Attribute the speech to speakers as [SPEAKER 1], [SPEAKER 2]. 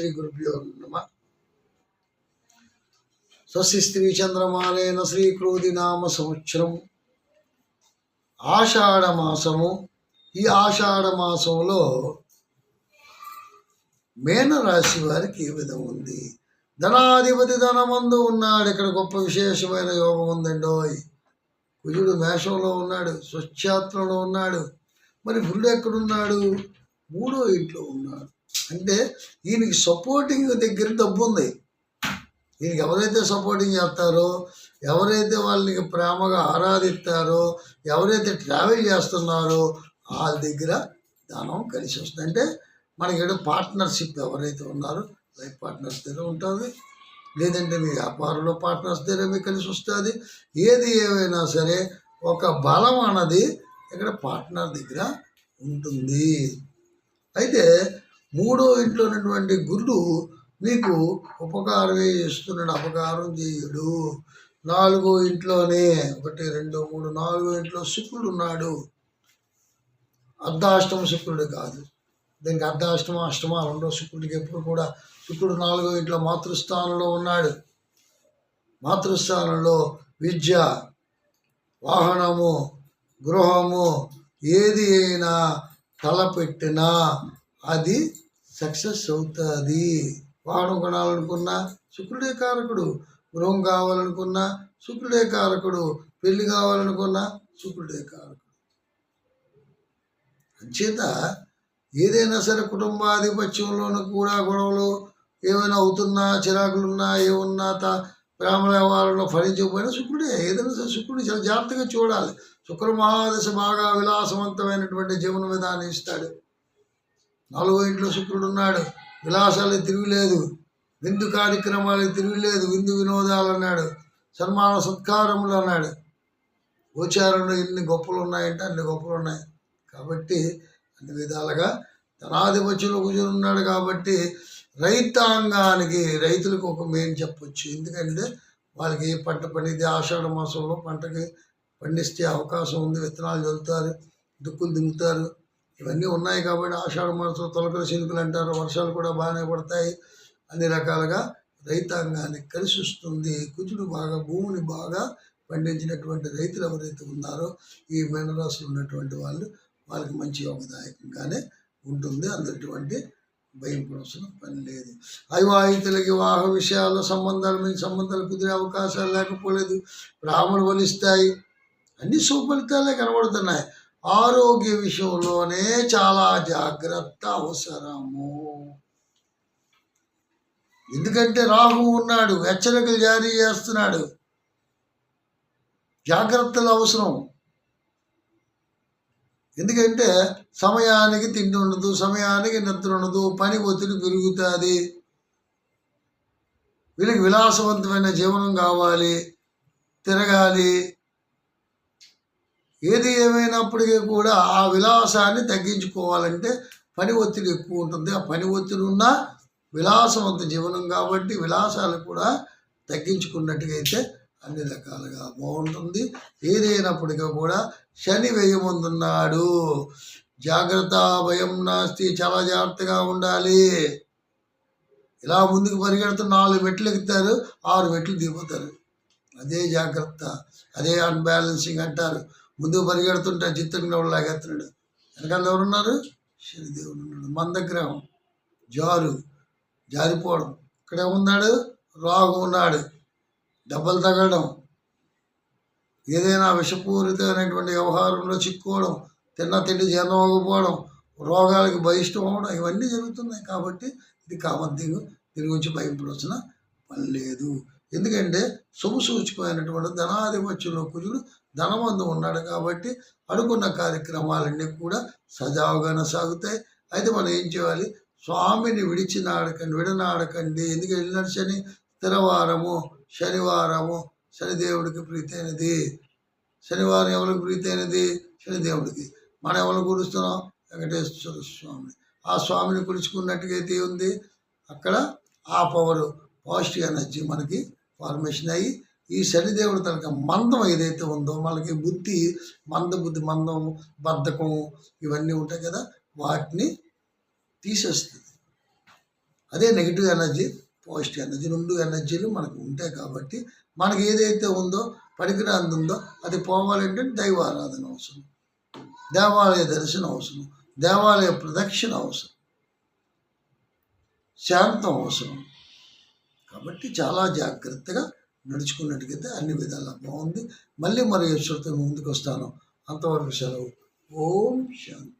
[SPEAKER 1] శ్రీ గురుభ్యో నమ. స్వస్తి స్త్రీ చంద్రమానేన శ్రీ క్రోధి నామ సంవత్సరం. ఆషాఢ మాసము. ఈ ఆషాఢ మాసంలో మేనరాశి వారికి ఏ విధం ఉంది? ధనాధిపతి ధనమందు ఉన్నాడు. ఇక్కడ గొప్ప విశేషమైన యోగం ఉందండోయ్ కుజుడు మేషంలో ఉన్నాడు. స్వచ్ఛాత్రలో ఉన్నాడు. మరి గురుడు ఎక్కడున్నాడు? మూడో ఇంట్లో ఉన్నాడు. అంటే ఈయనకి సపోర్టింగ్ దగ్గర డబ్బు ఉంది. ఈయనకి ఎవరైతే సపోర్టింగ్ చేస్తారో ఎవరైతే వాళ్ళకి ప్రేమగా ఆరాధిస్తారో ఎవరైతే ట్రావెల్ చేస్తున్నారో వాళ్ళ దగ్గర ధనం కలిసి వస్తుంది. అంటే మనకి ఏదో పార్ట్నర్షిప్ ఎవరైతే ఉన్నారో లైఫ్ పార్ట్నర్స్ దగ్గర ఉంటుంది. లేదంటే మీ వ్యాపారంలో పార్ట్నర్స్ దగ్గర మీకు కలిసి వస్తుంది. ఏది ఏమైనా సరే ఒక బలం అన్నది ఇక్కడ పార్ట్నర్ దగ్గర ఉంటుంది. అయితే మూడో ఇంట్లో ఉన్నటువంటి గురుడు మీకు ఉపకారమే చేస్తున్నాడు అపకారం చేయడు. నాలుగో ఇంట్లోనే ఒకటి రెండు మూడు నాలుగో ఇంట్లో శుక్రుడు ఉన్నాడు. అర్ధాష్టమ శుక్రుడు కాదు. దీనికి అర్ధాష్టమ అష్టమ రెండో శుక్రుడికి ఎప్పుడు కూడా శుక్రుడు నాలుగో ఇంట్లో మాతృస్థానంలో ఉన్నాడు. మాతృస్థానంలో విద్య వాహనము గృహము ఏది అయినా తలపెట్టినా అది సక్సెస్ అవుతుంది. వాడు కొనాలనుకున్నా శుక్రుడే కారకుడు గృహం కావాలనుకున్నా శుక్రుడే కారకుడు పెళ్ళి కావాలనుకున్నా శుక్రుడే కారకుడు. అంచేత ఏదైనా సరే కుటుంబాధిపత్యంలోనూ కూడా గొడవలు ఏమైనా అవుతున్నా చిరాకులున్నా ఏమున్నా తా బ్రాహ్మణ వ్యవహారంలో ఫలించకపోయినా శుక్రుడే ఏదైనా సరే శుక్రుడిని చాలా జాగ్రత్తగా చూడాలి. శుక్ర మహాదశ బాగా విలాసవంతమైనటువంటి జీవన విధానం ఇస్తాడు. నాలుగో ఇంట్లో శుక్రుడు ఉన్నాడు. విలాసాలు తిరుగులేదు. విందు కార్యక్రమాలకు తిరుగులేదు. విందు వినోదాలు అన్నాడు. సన్మాన సత్కారములు అన్నాడు. గోచారంలో ఎన్ని గొప్పలు ఉన్నాయంటే అన్ని గొప్పలు ఉన్నాయి. కాబట్టి అన్ని విధాలుగా ధనాధిపత్యులు కూర్చొని ఉన్నాడు కాబట్టి రైతాంగానికి రైతులకు ఒక మెయిన్ చెప్పొచ్చు. ఎందుకంటే వాళ్ళకి పంట పండితే ఆషాఢ మాసంలో పంటకి పండిస్తే అవకాశం ఉంది. విత్తనాలు చల్లుతారు దుక్కులు దింగుతారు ఇవన్నీ ఉన్నాయి కాబట్టి ఆషాఢ మాసం తొలకల చినుకులు అంటారు వర్షాలు కూడా బాగానే పడతాయి. అన్ని రకాలుగా రైతాంగాన్ని కలిసి వస్తుంది. కుజుడు బాగా భూమిని బాగా పండించినటువంటి రైతులు ఎవరైతే ఉన్నారో ఈ మేనరాశులు ఉన్నటువంటి వాళ్ళు వాళ్ళకి మంచి యోగదాయకంగానే ఉంటుంది. అందుటువంటి భయం పడవలసిన పని లేదు. అవివాహితులకి వివాహ విషయాల్లో సంబంధాలు మీ సంబంధాలు కుదిరే అవకాశాలు లేకపోలేదు. బ్రాహ్మణులు వలిస్తాయి. అన్ని సుఫలితాలే కనబడుతున్నాయి. ఆరోగ్య విషయంలోనే చాలా జాగ్రత్త అవసరము. ఎందుకంటే రాహు ఉన్నాడు హెచ్చరికలు జారీ చేస్తున్నాడు. జాగ్రత్తలు అవసరం. ఎందుకంటే సమయానికి తిండి ఉండదు సమయానికి నిద్ర ఉండదు పని ఒత్తిడి పెరుగుతుంది. వీళ్ళకి విలాసవంతమైన జీవనం కావాలి తిరగాలి ఏది ఏమైనప్పటికీ కూడా ఆ విలాసాన్ని తగ్గించుకోవాలంటే పని ఒత్తిడి ఎక్కువ ఉంటుంది. ఆ పని ఒత్తిడి ఉన్న విలాసవంత జీవనం కాబట్టి విలాసాలు కూడా తగ్గించుకున్నట్టుగా అయితే అన్ని రకాలుగా బాగుంటుంది. ఏదైనప్పటికీ కూడా శని వేయముందున్నాడు. జాగ్రత్త భయం నాస్తి చాలా జాగ్రత్తగా ఉండాలి. ఇలా ముందుకు పరిగెడుతూ నాలుగు మెట్లు ఎక్కుతారు ఆరు మెట్లు దిగుతారు. అదే జాగ్రత్త అదే అన్బ్యాలెన్సింగ్ అంటారు. ముందుకు పరిగెడుతుంటే చిత్తంగా లాగేస్తున్నాడు. వెనకాల ఎవరున్నారు శనిదేవుడు ఉన్నాడు. మందగ్రహం జారు జారిపోవడం. ఇక్కడ ఉన్నాడు? రాగు ఉన్నాడు. దెబ్బలు తగలడం. ఏదైనా విషపూరితమైనటువంటి వ్యవహారంలో చిక్కుకోవడం తిన్న తిండి జీర్ణం అవ్వకపోవడం రోగాలకి బహిష్టం అవ్వడం ఇవన్నీ జరుగుతున్నాయి కాబట్టి ఇది కామద్దిగు. దీని గురించి భయపడవలసిన పని లేదు ఎందుకంటే శుభ సూచకమైనటువంటి ధనాధిపత్యంలో కుజుడు ధనవంతం ఉన్నాడు కాబట్టి అనుకున్న కార్యక్రమాలన్నీ కూడా సజావుగానే సాగుతాయి అయితే మనం ఏం చేయాలి? స్వామిని విడిచినాడకండి విడనాడకండి. ఎందుకు వెళ్ళినాడు శని? స్థిరవారము శనివారము శనిదేవుడికి ప్రీతైనది. శనివారం ఎవరికి ప్రీతైనది? శనిదేవుడికి. మనం ఎవరు కురుస్తున్నాం వెంకటేశ్వర స్వామిని. ఆ స్వామిని కులుచుకున్నట్టుగైతే ఉంది అక్కడ ఆ పవర్ పాజిటివ్ ఎనర్జీ మనకి ఫార్మేషన్ అయ్యి ఈ శనిదేవుడు తనక మందం ఏదైతే ఉందో మనకి బుద్ధి మంద బుద్ధి మందం బద్ధకం ఇవన్నీ ఉంటాయి కదా వాటిని తీసేస్తుంది. అదే నెగిటివ్ ఎనర్జీ పాజిటివ్ ఎనర్జీ రెండు ఎనర్జీలు మనకు ఉంటాయి కాబట్టి మనకి ఏదైతే ఉందో పనికిరాంది ఉందో అది పోవాలంటే దైవారాధన అవసరం. దేవాలయ దర్శనం అవసరం. దేవాలయ ప్రదక్షిణ అవసరం. శాంతం అవసరం. కాబట్టి చాలా జాగ్రత్తగా నడుచుకున్నట్టుగైతే అన్ని విధాలా బాగుంది. మళ్ళీ మరో శ్రుతి ముందుకు వస్తాను అంతవరకు సెలవు. ఓం శాంతి.